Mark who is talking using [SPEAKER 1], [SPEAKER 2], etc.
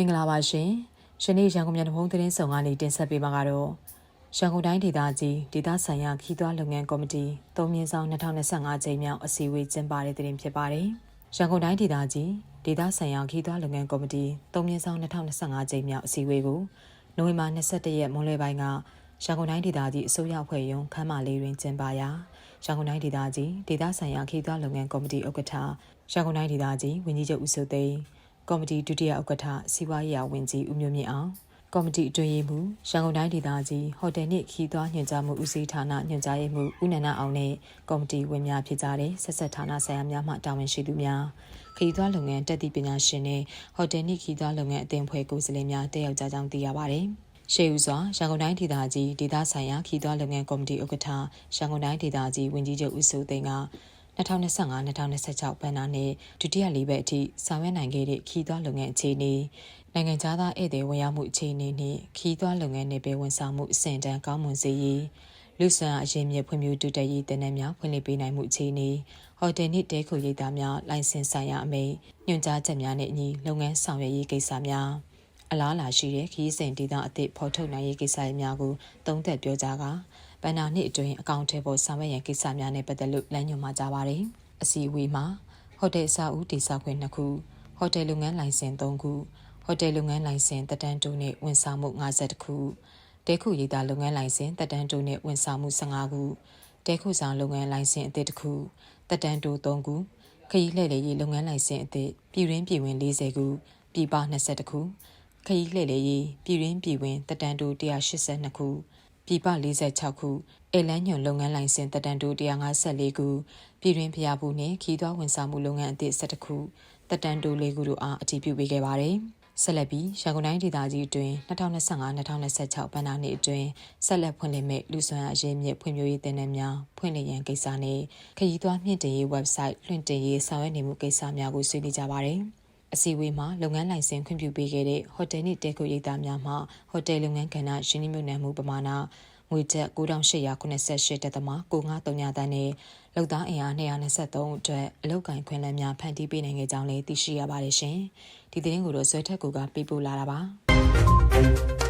[SPEAKER 1] င်္ဂလာပါရှင်။ယနေ့ရန်ကုန်မြို့နှုံးသတင်းဆောင်ကနေတင်ဆက်ပေးမှာကတော့ရန်ကုန်တိုင်းဒေသကြီးဒေသဆိုင်ရာခီးသွွားလုပ်ငန်းကော်မတီ၃မြင်းဆောင်2025ချိန်မြောက်အစည်းအဝေးကျင်းပတဲ့တင်ဖြစ်ပါတယ်။ရန်ကုန်တိုင်းဒေသကြီးဒေသဆိုင်ရာခီးသွွားလုပ်ငန်းကော်မတီ၃မြင်းဆောင်2025ချိန်မြောက်အစည်းအဝေးကိုနိုဝင်ဘာ22ရက်မွန်းလွဲပိုင်းကရန်ကုန်တိုင်းဒေသကြီးအစိုးရအဖွဲ့ရုံးခန်းမလေးတွင်ကျင်းပရာရန်ကုန်တိုင်းဒေသကြီးဒေသဆိုင်ရာခီးသွွားလုပ်ငန်းကော်မတီဥက္ကဋ္ဌရန်ကုန်တိုင်းဒေသကြီးဝန်ကြီးချုပ်ဦးစိုးသိန်း ကော်မတီဒုတိယဥက္ကဋ္ဌစီဝါရေးရာဝန်ကြီးဦးမျိုးမြင့်အောင်ကော်မတီအတွင်းရေးမှူးရန်ကုန်တိုင်းဒေသကြီးဟိုတယ်နှင့်ခီးသွွားညွှန်ကြားမှုဦးစီးဌာနညွှန်ကြားရေးမှူးဦးနန္ဒအောင်နဲ့ကော်မတီဝင်များဖြစ်ကြတဲ့ဆက်ဆက်ဌာနဆိုင်ရာများမှတာဝန်ရှိသူများခီးသွွားလုပ်ငန်းတက်သည့်ပညာရှင်နဲ့ဟိုတယ်နှင့်ခီးသွွားလုပ်ငန်းအသင်းဖွဲ့ကိုယ်စားလှယ်များတက်ရောက်ကြကြောင်းသိရပါတယ်။ရှေးဦးစွာရန်ကုန်တိုင်းဒေသကြီးဒေသဆိုင်ရာခီးသွွားလုပ်ငန်းကော်မတီဥက္ကဋ္ဌရန်ကုန်တိုင်းဒေသကြီးဝန်ကြီးချုပ်ဦးစိုးသိန်းက 2025-2026ဘဏ္ဍာနှစ်ဒုတိယလေးပတ်အထိဆောင်ရွက်နိုင်ခဲ့တဲ့ခီးသွွားလုပ်ငန်းအခြေအနေနိုင်ငံခြားသားဧည့်သည်ဝင်ရောက်မှုအခြေအနေနှင့်ခီးသွွားလုပ်ငန်းနယ်ပယ်ဝန်ဆောင်မှုအဆင့်တန်းကောင်းမွန်စေရေးလူဆွမ်းအရင်မြဖွံ့ဖြိုးတိုးတက်ရေးတည်နည်းများဖွင့်လှစ်ပေးနိုင်မှုအခြေအနေဟိုတယ်နှင့်တဲခုရိပ်သားများလိုင်စင်ဆိုင်ရာအမိန့်ညွှန်ကြားချက်များနဲ့အညီလုပ်ငန်းဆောင်ရွက်ရေးကိစ္စများ အလားအလာရှိတဲ့ခီးစဉ်ဒေသအသစ်ဖော်ထုတ်နိုင်ရေးကိစ္စတွေများကိုသုံးသပ်ပြောကြားကာဘန်နာနှစ်အတွင်းအကောင့်ထဲပေါ်ဆောင်ရွက်ရန်ကိစ္စများနဲ့ပတ်သက်လို့လမ်းညွှန်မှာကြပါတယ်။အစီအဝေးမှာဟိုတယ်အဆောက်အဦတည်ဆောက်ခွင့်2ခုဟိုတယ်လုပ်ငန်းလိုင်စင်3ခုဟိုတယ်လုပ်ငန်းလိုင်စင်တက်တန်းတူနဲ့ဝန်ဆောင်မှု50ခုတဲခုရေးသားလုပ်ငန်းလိုင်စင်တက်တန်းတူနဲ့ဝန်ဆောင်မှု15ခုတဲခုဆောင်လုပ်ငန်းလိုင်စင်အသစ်တစ်ခုတက်တန်းတူ3ခုခရီးလှည့်လည်ရေးလုပ်ငန်းလိုင်စင်အသစ်ပြည်ရင်းပြည်ဝင်40ခုပြည်ပ22ခု ခရီးလှည့်လည်ရေးပြည်ရင်းပြည်ဝင်တက်တန်းတူ182ခုပြည်ပ46ခုအိလန်းညွန်လုပ်ငန်းလိုင်စင်တက်တန်းတူ154ခုပြည်တွင်းဖျားမှုနှင့်ခီးသွွားဝန်ဆောင်မှုလုပ်ငန်းအသစ်17ခုတက်တန်းတူ၄ခုတို့အားအတည်ပြုပေးခဲ့ပါတယ်။ဆက်လက်ပြီးရန်ကုန်တိုင်းဒေသကြီးအတွင်း2025-2026ဘဏ္ဍာနှစ်အတွင်းဆက်လက်ဖွင့်လှစ်မဲ့လူဆွမ်းအရေးမြစ်ဖွံ့ဖြိုးရေးတင်နန်းများဖွင့်လှစ်ရန်ကိစ္စနဲ့ခရီးသွားမြင့်တင်ရေး website လွှင့်တင်ရေးဆောင်ရွက်နေမှုကိစ္စများကိုဆွေးနွေးကြပါတယ်။ အစည်းအဝေးမှာလုပ်ငန်းလိုင်စင်ခွင့်ပြုပေးခဲ့တဲ့ဟိုတယ်နှင့်တဲခုရိပ်သားများမှဟိုတယ်လုပ်ငန်းကဏ္ဍရင်းနှီးမြှုပ်နှံမှုပမာဏငွေကျပ်9888တက်သမ953တန်းနဲ့လုံသားအင်အား223အတွက်အလုတ်ကင်ခွင့်လန်းများဖန်တီးပေးနိုင်ခဲ့ကြောင်းလည်းသိရှိရပါတယ်ရှင်။ဒီသတင်းကိုတော့ဆွဲထက်ကူကပေးပို့လာတာပါ။